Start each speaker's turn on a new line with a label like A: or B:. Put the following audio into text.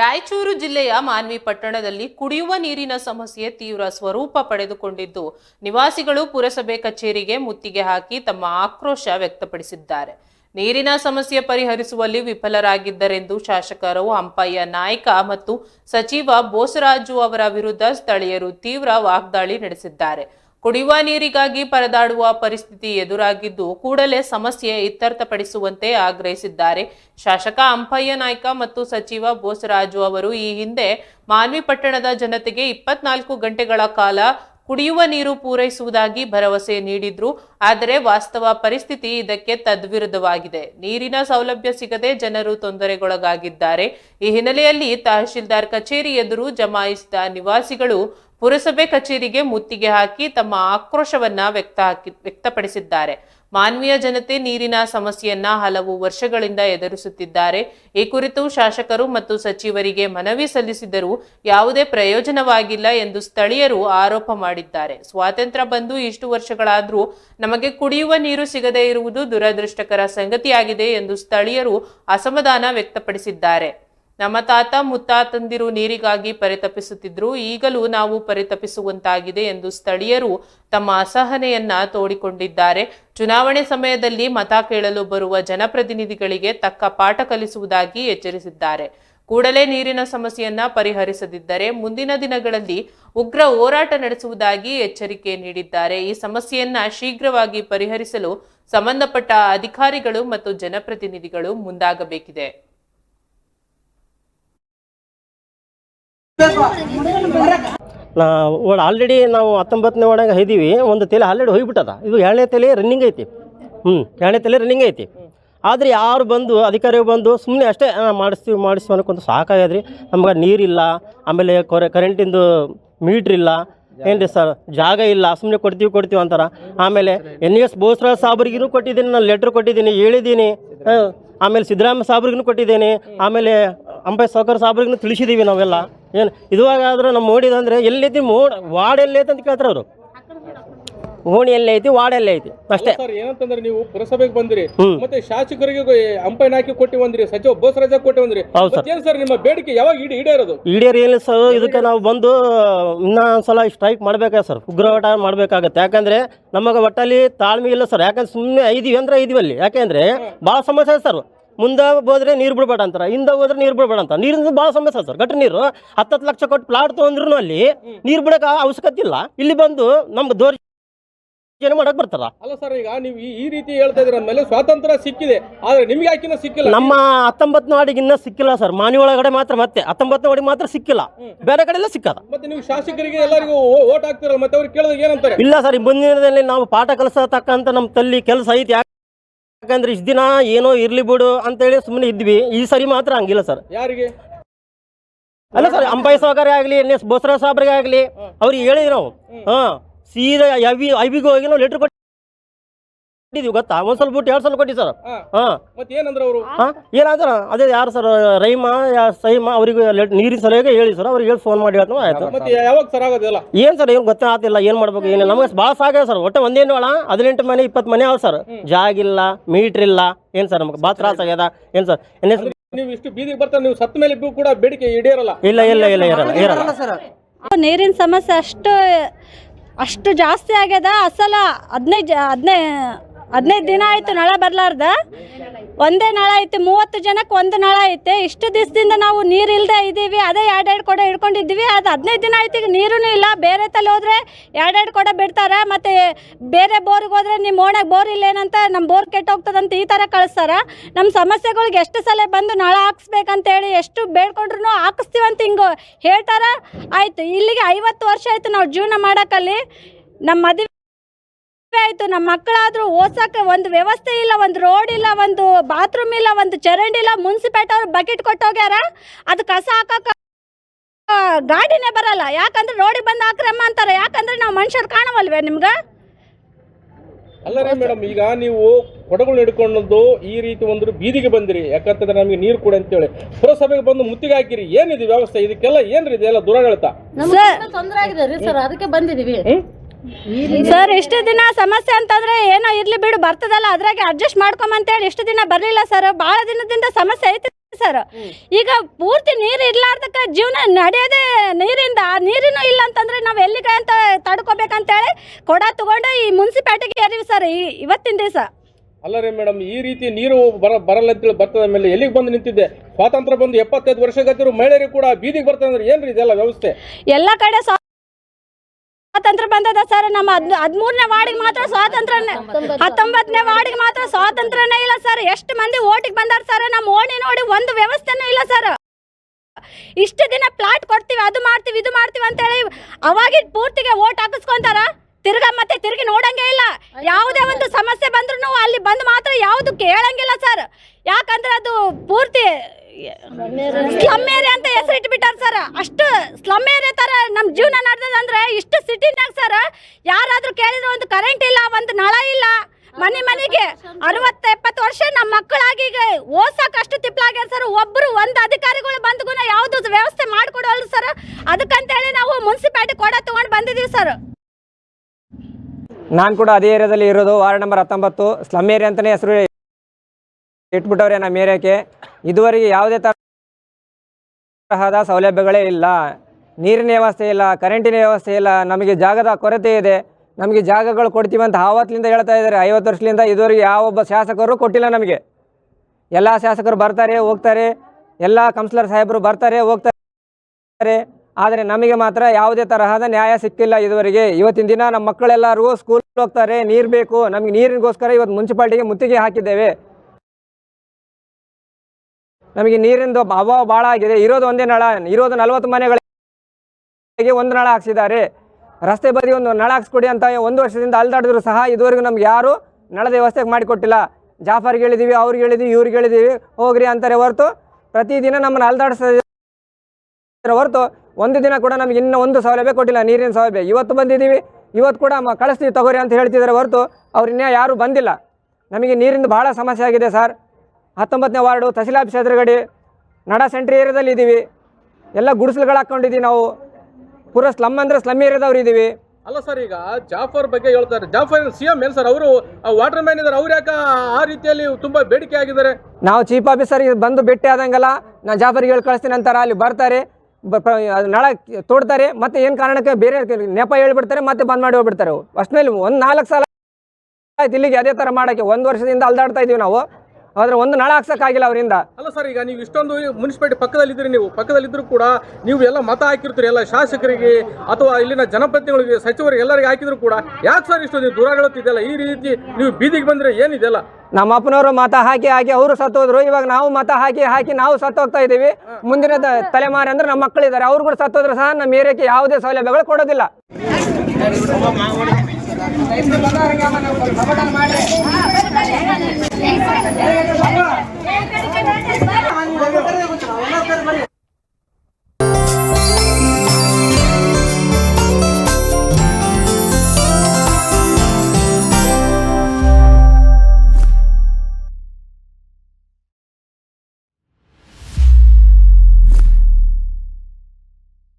A: ರಾಯಚೂರು ಜಿಲ್ಲೆಯ ಮಾನ್ವಿ ಪಟ್ಟಣದಲ್ಲಿ ಕುಡಿಯುವ ನೀರಿನ ಸಮಸ್ಯೆ ತೀವ್ರ ಸ್ವರೂಪ ಪಡೆದುಕೊಂಡಿದ್ದು, ನಿವಾಸಿಗಳು ಪುರಸಭೆ ಕಚೇರಿಗೆ ಮುತ್ತಿಗೆ ಹಾಕಿ ತಮ್ಮ ಆಕ್ರೋಶ ವ್ಯಕ್ತಪಡಿಸಿದ್ದಾರೆ. ನೀರಿನ ಸಮಸ್ಯೆ ಪರಿಹರಿಸುವಲ್ಲಿ ವಿಫಲರಾಗಿದ್ದರೆಂದು ಶಾಸಕರು ಅಂಪಯ್ಯ ನಾಯ್ಕ ಮತ್ತು ಸಚಿವ ಬೋಸರಾಜು ಅವರ ವಿರುದ್ಧ ಸ್ಥಳೀಯರು ತೀವ್ರ ವಾಗ್ದಾಳಿ ನಡೆಸಿದ್ದಾರೆ. ಕುಡಿಯುವ ನೀರಿಗಾಗಿ ಪರದಾಡುವ ಪರಿಸ್ಥಿತಿ ಎದುರಾಗಿದ್ದು ಕೂಡಲೇ ಸಮಸ್ಯೆ ಇತ್ಯರ್ಥಪಡಿಸುವಂತೆ ಆಗ್ರಹಿಸಿದ್ದಾರೆ. ಶಾಸಕ ಅಂಪಯ್ಯ ನಾಯ್ಕ ಮತ್ತು ಸಚಿವ ಬೋಸರಾಜು ಅವರು ಈ ಹಿಂದೆ ಮಾನ್ವಿ ಪಟ್ಟಣದ ಜನತೆಗೆ ಇಪ್ಪತ್ನಾಲ್ಕು ಗಂಟೆಗಳ ಕಾಲ ಕುಡಿಯುವ ನೀರು ಪೂರೈಸುವುದಾಗಿ ಭರವಸೆ ನೀಡಿದ್ರು, ಆದರೆ ವಾಸ್ತವ ಪರಿಸ್ಥಿತಿ ಇದಕ್ಕೆ ತದ್ವಿರುದ್ಧವಾಗಿದೆ. ನೀರಿನ ಸೌಲಭ್ಯ ಸಿಗದೆ ಜನರು ತೊಂದರೆಗೊಳಗಾಗಿದ್ದಾರೆ. ಈ ಹಿನ್ನೆಲೆಯಲ್ಲಿ ತಹಶೀಲ್ದಾರ್ ಕಚೇರಿ ಎದುರು ಜಮಾಯಿಸಿದ ನಿವಾಸಿಗಳು ಪುರಸಭೆ ಕಚೇರಿಗೆ ಮುತ್ತಿಗೆ ಹಾಕಿ ತಮ್ಮ ಆಕ್ರೋಶವನ್ನ ವ್ಯಕ್ತ ವ್ಯಕ್ತಪಡಿಸಿದ್ದಾರೆ. ಮಾನ್ವೀಯ ಜನತೆ ನೀರಿನ ಸಮಸ್ಯೆಯನ್ನ ಹಲವು ವರ್ಷಗಳಿಂದ ಎದುರಿಸುತ್ತಿದ್ದಾರೆ. ಈ ಕುರಿತು ಶಾಸಕರು ಮತ್ತು ಸಚಿವರಿಗೆ ಮನವಿ ಸಲ್ಲಿಸಿದರೂ ಯಾವುದೇ ಪ್ರಯೋಜನವಾಗಿಲ್ಲ ಎಂದು ಸ್ಥಳೀಯರು ಆರೋಪ ಮಾಡಿದ್ದಾರೆ. ಸ್ವಾತಂತ್ರ್ಯ ಬಂದು ಇಷ್ಟು ವರ್ಷಗಳಾದರೂ ನಮಗೆ ಕುಡಿಯುವ ನೀರು ಸಿಗದೇ ಇರುವುದು ದುರದೃಷ್ಟಕರ ಸಂಗತಿಯಾಗಿದೆ ಎಂದು ಸ್ಥಳೀಯರು ಅಸಮಾಧಾನ ವ್ಯಕ್ತಪಡಿಸಿದ್ದಾರೆ. ನಮ್ಮ ತಾತ ಮುತ್ತಾತಂದಿರು ನೀರಿಗಾಗಿ ಪರಿತಪಿಸುತ್ತಿದ್ದರು ಈಗಲೂ ನಾವು ಪರಿತಪಿಸುವಂತಾಗಿದೆ ಎಂದು ಸ್ಥಳೀಯರು ತಮ್ಮ ಅಸಹನೆಯನ್ನ ತೋಡಿಕೊಂಡಿದ್ದಾರೆ. ಚುನಾವಣೆ ಸಮಯದಲ್ಲಿ ಮತ ಕೇಳಲು ಬರುವ ಜನಪ್ರತಿನಿಧಿಗಳಿಗೆ ತಕ್ಕ ಪಾಠ ಕಲಿಸುವುದಾಗಿ ಎಚ್ಚರಿಸಿದ್ದಾರೆ. ಕೂಡಲೇ ನೀರಿನ ಸಮಸ್ಯೆಯನ್ನ ಪರಿಹರಿಸದಿದ್ದರೆ ಮುಂದಿನ ದಿನಗಳಲ್ಲಿ ಉಗ್ರ ಹೋರಾಟ ನಡೆಸುವುದಾಗಿ ಎಚ್ಚರಿಕೆ ನೀಡಿದ್ದಾರೆ. ಈ ಸಮಸ್ಯೆಯನ್ನ ಶೀಘ್ರವಾಗಿ ಪರಿಹರಿಸಲು ಸಂಬಂಧಪಟ್ಟ ಅಧಿಕಾರಿಗಳು ಮತ್ತು ಜನಪ್ರತಿನಿಧಿಗಳು ಮುಂದಾಗಬೇಕಿದೆ.
B: ನಾ ಆಲ್ರೆಡಿ ನಾವು ಹತ್ತೊಂಬತ್ತನೇ ಒಳಗೆ ಇದ್ದೀವಿ ಒಂದು ತಲೆ ಆಲ್ರೆಡಿ ಹೋಗ್ಬಿಟ್ಟದ. ಇದು ಎರಡನೇ ತಲೆ ರನ್ನಿಂಗ್ ಐತಿ. ಹ್ಞೂ ಎರಡನೇ ತಲೆ ರನ್ನಿಂಗ್ ಐತಿ. ಆದರೆ ಯಾರು ಬಂದು ಅಧಿಕಾರಿ ಬಂದು ಸುಮ್ಮನೆ ಅಷ್ಟೇ ಮಾಡಿಸ್ತೀವಿ ಮಾಡಿಸ್ತೀವಿ ಅನ್ನೋಕ್ಕೊಂದು ಸಾಕಾಗ್ಯದ್ರಿ. ನಮ್ಗೆ ನೀರಿಲ್ಲ, ಆಮೇಲೆ ಕೊರೆ ಕರೆಂಟಿಂದು ಮೀಟ್ರ್ ಇಲ್ಲ. ಏನು ಸರ್, ಜಾಗ ಇಲ್ಲ ಸುಮ್ಮನೆ ಕೊಡ್ತೀವಿ ಕೊಡ್ತೀವಿ ಅಂತಾರೆ. ಆಮೇಲೆ ಎನ್ ಎಸ್ ಬೋಸ್ರಾಜ್ ಸಾಬ್ರಿಗೂ ಕೊಟ್ಟಿದ್ದೀನಿ, ನಾನು ಲೆಟ್ರ್ ಕೊಟ್ಟಿದ್ದೀನಿ, ಹೇಳಿದ್ದೀನಿ. ಆಮೇಲೆ ಸಿದ್ದರಾಮಯ್ಯ ಸಾಬ್ರಿಗೂ ಕೊಟ್ಟಿದ್ದೀನಿ. ಆಮೇಲೆ ಅಂಬೈ ಸಾವ್ಕರ್ ಸಾಬ್ರಿಗೂ ತಿಳಿಸಿದ್ದೀವಿ ನಾವೆಲ್ಲ. ಏನು? ಇದುವಾಗಾದ್ರೆ ನಮ್ಮ ಮೋಡಿದಂದರೆ ಎಲ್ಲೈತಿ ಮೋಡ್? ವಾರ್ಡ್ ಐತೆ ಅಂತ ಕೇಳ್ತಾರೆ ಅವರು. ಓಣಿ ಎಲ್ಲೈತಿ ವಾರ್ಡ್ ಎಲ್ಲೈತಿ ಅಷ್ಟೇ.
C: ಸರ್ ಏನಂತಂದ್ರೆ ನೀವು ಪುರಸಭೆಗೆ ಬಂದ್ರಿ. ಮತ್ತೆ ಶಾಸಕರಿಗೆ ಅಂಪೈನ್ ಹಾಕಿ ಕೊಟ್ಟಿ ಬಂದ್ರಿ ಸಚಿವ ಬೋಸರಾಜ ಕೊಟ್ಟಿ ಬಂದ್ರಿ.
B: ಹೌದು ಸರ್.
C: ಏನ್ ಸರ್ ನಿಮ್ಮ ಬೇಡಿಕೆ ಯಾವಾಗ ಈಡೇ ಈಡೇರೋದು?
B: ಈಡೇರಿ ಏನಿಲ್ಲ ಸರ್ ಇದಕ್ಕೆ ನಾವು ಬಂದು ಇನ್ನೊಂದ್ಸಲ ಸ್ಟ್ರೈಕ್ ಮಾಡ್ಬೇಕಾ ಸರ್? ಉಗ್ರವಾಟ ಮಾಡ್ಬೇಕಾಗತ್ತೆ. ಯಾಕಂದ್ರೆ ನಮಗೆ ಒಟ್ಟಲ್ಲಿ ತಾಳ್ಮೆ ಇಲ್ಲ ಸರ್. ಯಾಕಂದ್ರೆ ಸುಮ್ಮನೆ ಐದಿವಿ ಅಂದ್ರೆ ಐದಿವಿ ಅಲ್ಲಿ. ಯಾಕೆಂದ್ರೆ ಭಾಳ ಸಮಸ್ಯೆ ಸರ್. ಮುಂದೆ ಹೋದ್ರೆ ನೀರು ಬಿಡಬೇಡ ಅಂತಾರೆ ಹಿಂದೆ ಹೋದ್ರೆ ನೀರು ಬಿಡಬೇಡ ಅಂತ. ನೀರಿಂದ ಭಾಳ ಸಮಸ್ಯೆ ಸರ್ ಗಟ್ಟ ನೀರು. ಹತ್ತತ್ತು ಲಕ್ಷ ಕೊಟ್ಟು ಪ್ಲಾಟ್ ತೊಗೊಂಡ್ರು ಅಲ್ಲಿ ನೀರು ಬಿಡಕ್ಕೆ ಅವಶ್ಯಕತೆ ಇಲ್ಲ. ಇಲ್ಲಿ ಬಂದು ನಮ್ಗೆ ದೌರ್ಜನ್ಯ ಮಾಡಕ್ ಬರ್ತಾರ.
C: ಅಲ್ಲ ಸರ್ ಈಗ ನೀವು ಈ- ರೀತಿ ಹೇಳ್ತಾ ಇದ್ರ ಮೇಲೆ ಸ್ವಾತಂತ್ರ್ಯ ಸಿಕ್ಕಿದೆ ಆದ್ರೆ ನಿಮ್ಗೆ ಯಾಕಿನ ಸಿಕ್ಕಿಲ್ಲ?
B: ನಮ್ಮ ಹತ್ತೊಂಬತ್ ನಾಡಿಗೆ ಇನ್ನೂ ಸಿಕ್ಕಿಲ್ಲ ಸರ್ ಮಾನಿ ಒಳಗಡೆ ಮಾತ್ರ ಮತ್ತೆ ಹತ್ತೊಂಬತ್ ನಾಡಿಗೆ ಮಾತ್ರ ಸಿಕ್ಕಿಲ್ಲ. ಬೇರೆ ಕಡೆ ಎಲ್ಲ ಸಿಕ್ಕದ.
C: ಮತ್ತೆ ನೀವು ಶಾಸಕರಿಗೆ ಎಲ್ಲರಿಗೂ ಓಟ್ ಹಾಕ್ತಿರಲ್ಲ ಮತ್ತೆ ಅವ್ರಿಗೆ ಕೇಳಿದಾಗ ಏನಂತಾರೆ?
B: ಇಲ್ಲ ಸರ್ ಮುಂದಿನ ದಿನದಲ್ಲಿ ನಾವು ಪಾಠ ಕಲಿಸತಕ್ಕಂತ ನಮ್ಮ ತಲ್ಲಿ ಕೆಲಸ ಐತಿ ಯಾಕ್- ಯಾಕಂದ್ರೆ ಇಷ್ಟು ದಿನ ಏನೋ ಇರ್ಲಿ ಬಿಡು ಅಂತೇಳಿ ಸುಮ್ಮನೆ ಇದ್ವಿ. ಈ ಸರಿ ಮಾತ್ರ ಹಂಗಿಲ್ಲ ಸರ್.
C: ಯಾರಿಗೆ?
B: ಅಲ್ಲ ಸರ್ ಅಂಬಾಯಿ ಸಹಕಾರಿ ಆಗಲಿ ಎನ್ ಎಸ್ ಬೋಸರಾಜ್ ಸಾಬ್ರಿಗೆ ಆಗಲಿ ಅವ್ರಿಗೆ ಹೇಳಿದ್ವಿ ನಾವು. ಹಾಂ ಸೀದಾ ಐವಿ ಐವಿಗೆ ಹೋಗಿ ನಾವು ಲೆಟ್ರ್ ಕೊಟ್ಟಿದ್ದೀವಿ ಗೊತ್ತಾ? ಒಂದ್ ಸ್ವಲ್ಪ ಬಿಟ್ಟು ಎರಡು ಸಲ ಕೊಟ್ಟಿ ಸರ್.
C: ಹಾ. ಮತ್ತೆ ಏನಂದ್ರೆ ಅವರು?
B: ಹಾಂ. ಏನಾದ್ರ ಅದೇ ಯಾರು ಸರ್ ರೈಮಾ ಸೈಮ ಅವರಿಗೆ ನೀರಿನ ಸಲುವಾಗಿ ಹೇಳಿ ಸರ್ ಅವ್ರಿಗೆ ಹೇಳಿ ಫೋನ್ ಮಾಡಿ ಹೇಳ್ತು ಆಯ್ತು.
C: ಮತ್ತೆ ಯಾವಾಗ ಸರ್ ಆಗೋದಿಲ್ಲ?
B: ಏನ್ ಸರ್ ಏನು ಗೊತ್ತಾಗ್ತಿಲ್ಲ ಏನ್ ಮಾಡ್ಬೇಕು ಏನು ನಮಗೆ ಭಾಳ ಸಾಗ ಸರ್. ಒಟ್ಟೆ ಒಂದೇನು ಒಳ ಹದಿನೆಂಟು ಮನೆ ಇಪ್ಪತ್ತು ಮನೆ ಅವ ಸರ್. ಜಾಗಿಲ್ಲ ಮೀಟ್ರ್ ಇಲ್ಲ ಏನು ಸರ್ ನಮಗೆ? ಭಾಳ ತ್ರಾಸ ಆಗ್ಯದ. ಏನು ಸರ್?
C: ನೀವು ಇಷ್ಟು ಬೀದಿಗೆ ಬರ್ತಾರೆ ನೀವು ಸತ್ತ ಮೇಲೆ ಕೂಡ ಬೇಡಿಕೆ ಈಡೇರಲ್ಲ.
B: ಇಲ್ಲ ಇಲ್ಲ ಇಲ್ಲ ಇರಲ್ಲ ಇರಲ್ಲ
D: ನೀರಿನ ಸಮಸ್ಯೆ ಅಷ್ಟು ಅಷ್ಟು ಜಾಸ್ತಿ ಆಗ್ಯದ. ಅಸಲ ಹದಿನೈದು ಜ ಹದಿನೈದು ಹದಿನೈದು ದಿನ ಆಯಿತು ನಳ ಬರ್ಲಾರ್ದ? ಒಂದೇ ನಳ ಐತೆ, ಮೂವತ್ತು ಜನಕ್ಕೆ ಒಂದು ನಳ ಐತೆ. ಇಷ್ಟು ದಿವಸದಿಂದ ನಾವು ನೀರು ಇಲ್ಲದೆ ಇದ್ದೀವಿ ಅದೇ ಎರಡೆರಡು ಕೊಡ ಹಿಡ್ಕೊಂಡಿದ್ವಿ ಅದು ಹದಿನೈದು ದಿನ ಆಯ್ತು, ಈಗ ನೀರೂ ಇಲ್ಲ. ಬೇರೆ ತಲೆ ಹೋದ್ರೆ ಎರಡೆರಡು ಕೊಡ ಬಿಡ್ತಾರೆ. ಮತ್ತು ಬೇರೆ ಬೋರಿಗೆ ಹೋದ್ರೆ ನಿಮ್ಮ ಓಣಗೆ ಬೋರ್ ಇಲ್ಲ ಏನಂತ ನಮ್ಮ ಬೋರ್ ಕೆಟ್ಟೋಗ್ತದಂತ ಈ ಥರ ಕಳಿಸ್ತಾರೆ. ನಮ್ಮ ಸಮಸ್ಯೆಗಳಿಗೆ ಎಷ್ಟು ಸಲ ಬಂದು ನಳ ಹಾಕ್ಸ್ಬೇಕಂತೇಳಿ ಎಷ್ಟು ಬೇಡ್ಕೊಂಡ್ರು ಹಾಕಿಸ್ತೀವಂತ ಹಿಂಗೆ ಹೇಳ್ತಾರೆ. ಆಯಿತು, ಇಲ್ಲಿಗೆ ಐವತ್ತು ವರ್ಷ ಆಯಿತು ನಾವು ಜೀವನ ಮಾಡೋಕ್ಕಲ್ಲಿ ನಮ್ಮ ಮದುವೆ ಆಯಿತು. ನಮ್ಮ ಮಕ್ಕಳಾದರೂ ಓದ್ಸಕ್ಕೆ ಒಂದು ವ್ಯವಸ್ಥೆ ಇಲ್ಲ ಒಂದು ರೋಡ್ ಇಲ್ಲ ಒಂದು ಬಾತ್ರೂಮ್ ಇಲ್ಲ ಒಂದು ಚರಂಡಿ ಇಲ್ಲ ಮುನ್ಸಿಪಾಲ್ಟಿ ಅವ್ರು ಬಕೆಟ್ ಕೊಟ್ಟೋಗ್ಯಾರ ಅದು ಕಸ ಹಾಕಕ್ಕೆ ಗಾಡಿನೇ ಬರಲ್ಲ. ಯಾಕಂದ್ರೆ ರೋಡಿಗೆ ಬಂದು ಹಾಕ್ರಮ್ಮ ಅಂತಾರೆ. ಯಾಕಂದ್ರೆ ನಾವು ಮನುಷ್ಯರು ಕಾಣವಲ್ವೇ ನಿಮ್ಗೆ?
C: ಅಲ್ಲರೇ ಮೇಡಮ್ ಈಗ ನೀವು ಕೊಡಗಳು ಹಿಡ್ಕೊಂಡು ಈ ರೀತಿ ಒಂದು ಬೀದಿಗೆ ಬಂದಿರಿ. ಯಾಕಂತಂದ್ರೆ ನಮಗೆ ನೀರು ಕೊಡಿ ಅಂತೇಳಿ. ಪುರಸಭೆಗೆ ಬಂದು ಮುತ್ತಿಗೆ ಹಾಕಿರಿ. ಏನಿದೆ ವ್ಯವಸ್ಥೆ? ಇದಕ್ಕೆಲ್ಲ ಏನ್ರಿ ಇದೆಲ್ಲ ದುರಾಡಳಿತ?
D: ಸರ್.
E: ತೊಂದರೆ ಆಗಿದೆ ರೀ ಸರ್. ಅದಕ್ಕೆ ಬಂದಿದೀವಿ.
D: ಸರ್ ಇಷ್ಟು ದಿನ ಸಮಸ್ಯೆ ಅಂತಂದ್ರೆ ಏನೋ ಇರ್ಲಿ ಬಿಡು ಬರ್ತದಲ್ಲ ಅದ್ರಾಗೆ ಅಡ್ಜಸ್ಟ್ ಮಾಡ್ಕೊಂಬಂತೇಳಿ ಇಷ್ಟು ದಿನ ಬರಲಿಲ್ಲ ಸರ್ ಬಹಳ ದಿನದಿಂದ ಸಮಸ್ಯೆ ಐತಿ ಸರ್ ಈಗ ಪೂರ್ತಿ ನೀರು ಇರ್ಲಾರ್ದಕ್ಕ ಜೀವನ ನಡೆಯೋದೇ ನೀರಿಂದ ಆ ನೀರಿನೂ ಇಲ್ಲ ಅಂತಂದ್ರೆ ನಾವು ಎಲ್ಲಿಗೆ ಅಂತ ತಡ್ಕೋಬೇಕಂತೇಳಿ ಕೊಡ ತಗೊಂಡು ಈ ಮುನ್ಸಿಪಾಲ್ಟಿಗೆ ಏರಿವಿ ಸರ್ ಇವತ್ತಿನ ದಿವಸ.
C: ಅಲ್ಲ ರೀ ಮೇಡಮ್ ಈ ರೀತಿ ನೀರು ಬರ ಬರಲ್ಲ ಅಂತೇಳಿ ಬರ್ತದ ಮೇಲೆ ಎಲ್ಲಿಗೆ ಬಂದು ನಿಂತಿದ್ದೆ? ಸ್ವಾತಂತ್ರ್ಯ ಬಂದು ಎಪ್ಪತ್ತೈದು ವರ್ಷ ಗತಿರು ಮಹಿಳೆಯರು ಕೂಡ ಬೀದಿಗೆ ಬರ್ತದೆ ಅಂದ್ರೆ ಏನ್ರಿ ಇದೆಲ್ಲ ವ್ಯವಸ್ಥೆ?
D: ಎಲ್ಲ ಕಡೆ ಸ್ವಾತಂತ್ರ್ಯ ಬಂದದ ಸರ್ ನಮ್ಮ ಹದ್ ಹದಿಮೂರನೇ ವಾರ್ಡಿಗೆ ಮಾತ್ರ ಸ್ವಾತಂತ್ರ್ಯನೇ ಹತ್ತೊಂಬತ್ತನೇ ವಾರ್ಡಿಗೆ ಮಾತ್ರ ಸ್ವಾತಂತ್ರ್ಯನೇ ಇಲ್ಲ ಸರ್. ಎಷ್ಟು ಮಂದಿ ಓಟಿಗೆ ಬಂದಾರ ಸರ್? ನಮ್ಮ ಓಣಿ ನೋಡಿ ಒಂದು ವ್ಯವಸ್ಥೆನೂ ಇಲ್ಲ ಸರ್. ಇಷ್ಟು ದಿನ ಪ್ಲಾಟ್ ಕೊಡ್ತೀವಿ ಅದು ಮಾಡ್ತೀವಿ ಇದು ಮಾಡ್ತೀವಿ ಅಂತೇಳಿ ಅವಾಗಿನ ಪೂರ್ತಿಗೆ ಓಟ್ ಹಾಕಿಸ್ಕೊಂತಾರ. ತಿರ್ಗಾ ಮತ್ತೆ ತಿರುಗಿ ನೋಡಂಗೆ ಇಲ್ಲ. ಯಾವುದೇ ಒಂದು ಸಮಸ್ಯೆ ಬಂದ್ರು ಅಲ್ಲಿ ಬಂದು ಮಾತ್ರ ಯಾವುದು ಕೇಳಂಗಿಲ್ಲ ಸರ್. ಯಾಕಂದ್ರೆ ಅದು ಪೂರ್ತಿ ಸ್ಲಮ್ ಏರಿಯಾ ಅಂತ ಹೆಸರಿಟ್ಟು ಬಿಟ್ಟಾರ ಸರ್ ಅಷ್ಟು ಸ್ಲಮ್ ಏರಿಯಾ ತರ ನಮ್ಮ ಜೀವನ ನಡೆದದ ಅಂದ್ರೆ ಇಷ್ಟು ಸಿಟಿನಾಗ ಸರ್ ಯಾರಾದ್ರೂ ಕೇಳಿದ್ರೆ ಒಂದು ಕರೆಂಟ್ ಇಲ್ಲ, ಒಂದು ನಳ ಇಲ್ಲ. ಮನೆ ಮನೆಗೆ ಅರವತ್ತು, ಎಪ್ಪತ್ತು ವರ್ಷ ನಮ್ಮ ಮಕ್ಕಳಾಗಿ ಈಗ ಓದ್ಸಕ್ ಅಷ್ಟು ತಿಪ್ಪಲಾಗ್ಯಾರ ಸರ್ ಒಬ್ರು ಒಂದು ಅಧಿಕಾರಿಗಳು ಬಂದ್ಗುನ ಯಾವ್ದು ವ್ಯವಸ್ಥೆ ಮಾಡ್ಕೊಡೋಲ್ಲ ಸರ್ ಅದಕ್ಕಂತೇಳಿ ನಾವು ಮುನ್ಸಿಪಾಲ್ಟಿ ಕೊಡ ತಗೊಂಡ್ ಬಂದಿದೀವಿ ಸರ್
F: ನಾನು ಕೂಡ ಅದೇ ಏರಿಯಾದಲ್ಲಿ ಇರೋದು, ವಾರ್ಡ್ ನಂಬರ್ ಹತ್ತೊಂಬತ್ತು, ಸ್ಲಮ್ ಏರಿಯಾ ಅಂತಲೇ ಹೆಸರು ಇಟ್ಬಿಟ್ಟವ್ರೆ ನಮ್ಮ ಏರಿಯಾಕ್ಕೆ. ಇದುವರೆಗೆ ಯಾವುದೇ ತರಹದ ಸೌಲಭ್ಯಗಳೇ ಇಲ್ಲ. ನೀರಿನ ವ್ಯವಸ್ಥೆ ಇಲ್ಲ, ಕರೆಂಟಿನ ವ್ಯವಸ್ಥೆ ಇಲ್ಲ. ನಮಗೆ ಜಾಗದ ಕೊರತೆ ಇದೆ. ನಮಗೆ ಜಾಗಗಳು ಕೊಡ್ತೀವಿ ಅಂತ ಆವತ್ತಿನಿಂದ ಹೇಳ್ತಾ ಇದ್ದಾರೆ. ಐವತ್ತು ವರ್ಷದಿಂದ ಇದುವರೆಗೆ ಯಾವೊಬ್ಬ ಶಾಸಕರು ಕೊಟ್ಟಿಲ್ಲ ನಮಗೆ. ಎಲ್ಲ ಶಾಸಕರು ಬರ್ತಾರೆ, ಹೋಗ್ತಾರೆ. ಎಲ್ಲ ಕೌನ್ಸಿಲರ್ ಸಾಹೇಬರು ಬರ್ತಾರೆ, ಹೋಗ್ತಾರೆ. ಆದರೆ ನಮಗೆ ಮಾತ್ರ ಯಾವುದೇ ತರಹದ ನ್ಯಾಯ ಸಿಕ್ಕಿಲ್ಲ ಇದುವರೆಗೆ. ಇವತ್ತಿನ ದಿನ ನಮ್ಮ ಮಕ್ಕಳೆಲ್ಲರೂ ಸ್ಕೂಲ್ ಹೋಗ್ತಾರೆ. ನೀರು ಬೇಕು. ನಮಗೆ ನೀರಿಗೋಸ್ಕರ ಇವತ್ತು ಮುನ್ಸಿಪಾಲ್ಟಿಗೆ ಮುತ್ತಿಗೆ ಹಾಕಿದ್ದೇವೆ. ನಮಗೆ ನೀರಿಂದು ಅಭಾವ ಭಾಳ ಆಗಿದೆ. ಇರೋದು ಒಂದೇ ನಳ. ಇರೋದು ನಲವತ್ತು ಮನೆಗಳಿಗೆ ಒಂದು ನಳ ಹಾಕ್ಸಿದ್ದಾರೆ. ರಸ್ತೆ ಬದಿ ಒಂದು ನಳ ಹಾಕ್ಸ್ಕೊಡಿ ಅಂತ ಒಂದು ವರ್ಷದಿಂದ ಅಲ್ದಾಡಿದ್ರು ಸಹ ಇದುವರೆಗೂ ನಮ್ಗೆ ಯಾರು ನಳದ ವ್ಯವಸ್ಥೆ ಮಾಡಿಕೊಟ್ಟಿಲ್ಲ. ಜಾಫರ್ಗೆ ಹೇಳಿದ್ದೀವಿ ಅವ್ರಿಗೆ ಹೇಳಿದ್ದೀವಿ ಇವ್ರಿಗೆ ಹೇಳಿದ್ದೀವಿ ಹೋಗ್ರಿ ಅಂತಾರೆ. ಹೊರತು ಪ್ರತಿದಿನ ನಮ್ಮನ್ನು ಅಲ್ದಾಡಿಸ ಹೊರತು ಒಂದು ದಿನ ಕೂಡ ನಮ್ಗೆ ಇನ್ನೂ ಒಂದು ಸೌಲಭ್ಯ ಕೊಟ್ಟಿಲ್ಲ, ನೀರಿನ ಸೌಲಭ್ಯ. ಇವತ್ತು ಬಂದಿದ್ದೀವಿ, ಇವತ್ತು ಕೂಡ ಮ ಕಳಿಸ್ತೀವಿ, ತಗೋರಿ ಅಂತ ಹೇಳ್ತಿದ್ದಾರೆ. ಹೊರತು ಅವ್ರು ಇನ್ನೂ ಯಾರೂ ಬಂದಿಲ್ಲ. ನಮಗೆ ನೀರಿಂದು ಭಾಳ ಸಮಸ್ಯೆ ಆಗಿದೆ ಸರ್. ಹತ್ತೊಂಬತ್ತನೇ ವಾರ್ಡು ತಹಸೀಲ್ ಆಫೀಸ್ ಎದುರುಗಡೆ ನಡ ಸೆಂಟ್ರಿ ಏರಿಯಾದಲ್ಲಿ ಇದ್ದೀವಿ. ಎಲ್ಲ ಗುಡಿಸಲುಗಳು ಹಾಕ್ಕೊಂಡಿದ್ದೀವಿ ನಾವು. ಪೂರ ಸ್ಲಮ್ ಅಂದರೆ ಸ್ಲಮ್ ಏರಿಯಾದವ್ರು ಇದ್ದೀವಿ.
C: ಅಲ್ಲ ಸರ್ ಈಗ ಜಾಫರ್ ಬಗ್ಗೆ ಹೇಳ್ತಾರೆ. ಜಾಫರ್ ಸಿ ಎಂ ಏನು ಸರ್ ಅವರು ವಾಟರ್ ಮ್ಯಾನ್ ಇದ್ದಾರೆ. ಅವ್ರು ಯಾಕೆ ಆ ರೀತಿಯಲ್ಲಿ ತುಂಬಾ ಬೇಡಿಕೆ ಆಗಿದ್ದಾರೆ?
F: ನಾವು ಚೀಫ್ ಆಫೀಸರ್ ಬಂದು ಭೇಟಿ ಆದಂಗೆಲ್ಲ. ನಾನು ಜಾಫರ್ಗೆ ಹೇಳಿ ಕಳಿಸ್ತೀನಿ ಅಂತಾರೆ. ಅಲ್ಲಿ ಬರ್ತಾರೆ. ನಳ ತೋಡ್ತಾರೆ. ಮತ್ತೆ ಏನು ಕಾರಣಕ್ಕೆ ಬೇರೆ ನೆಪ ಹೇಳ್ಬಿಡ್ತಾರೆ ಮತ್ತೆ ಬಂದ್ ಮಾಡಿ ಹೋಗ್ಬಿಡ್ತಾರೆ. ಅಷ್ಟಮೇಲೆ ಒಂದು ನಾಲ್ಕು ಸಲ ಆಯ್ತು ಇಲ್ಲಿಗೆ. ಅದೇ ಥರ ಮಾಡೋಕ್ಕೆ ಒಂದು ವರ್ಷದಿಂದ ಅಲ್ದಾಡ್ತಾ ಇದೀವಿ ನಾವು. ಆದರೆ ಒಂದು ನಳ ಹಾಕ್ಸಕ್ಕಾಗಿಲ್ಲ ಅವರಿಂದ.
C: ಅಲ್ಲ ಸರ್ ಈಗ ನೀವು ಇಷ್ಟೊಂದು ಮುನ್ಸಿಪಾಲಿಟಿ ಪಕ್ಕದಲ್ಲಿ ಇದ್ರಿ ನೀವು. ಪಕ್ಕದಲ್ಲಿದ್ದರೂ ಕೂಡ ನೀವು ಎಲ್ಲ ಮತ ಹಾಕಿರ್ತೀರಿ ಎಲ್ಲ ಶಾಸಕರಿಗೆ ಅಥವಾ ಇಲ್ಲಿನ ಜನಪ್ರತಿನಿಧಿಗಳಿಗೆ ಸಚಿವರಿಗೆ ಎಲ್ಲರಿಗೆ ಹಾಕಿದ್ರು ಕೂಡ. ಯಾಕೆ ಸರ್ ಇಷ್ಟೊಂದು ನೀವು ದೂರ ಹೇಳುತ್ತಿದ್ದಲ್ಲ ಈ ರೀತಿ ನೀವು ಬೀದಿಗೆ ಬಂದ್ರೆ ಏನಿದೆಯಲ್ಲ
F: ನಮ್ಮ ಅಪ್ಪನವರು ಮತ ಹಾಕಿ ಹಾಕಿ ಅವರು ಸತ್ತೋದ್ರು ಇವಾಗ ನಾವು ಮತ ಹಾಕಿ ಹಾಕಿ ನಾವು ಸತ್ತೋಗ್ತಾ ಇದೀವಿ ಮುಂದಿನ ತಲೆಮಾರಿ ಅಂದ್ರೆ ನಮ್ಮ ಮಕ್ಕಳಿದ್ದಾರೆ. ಅವ್ರು ಕೂಡ ಸತ್ತೋದ್ರು ಸಹ ನಮ್ಮ ಏರಿಯಾಕ್ಕೆ ಯಾವುದೇ ಸೌಲಭ್ಯಗಳು ಕೊಡೋದಿಲ್ಲ.
G: ಮಾಡಿ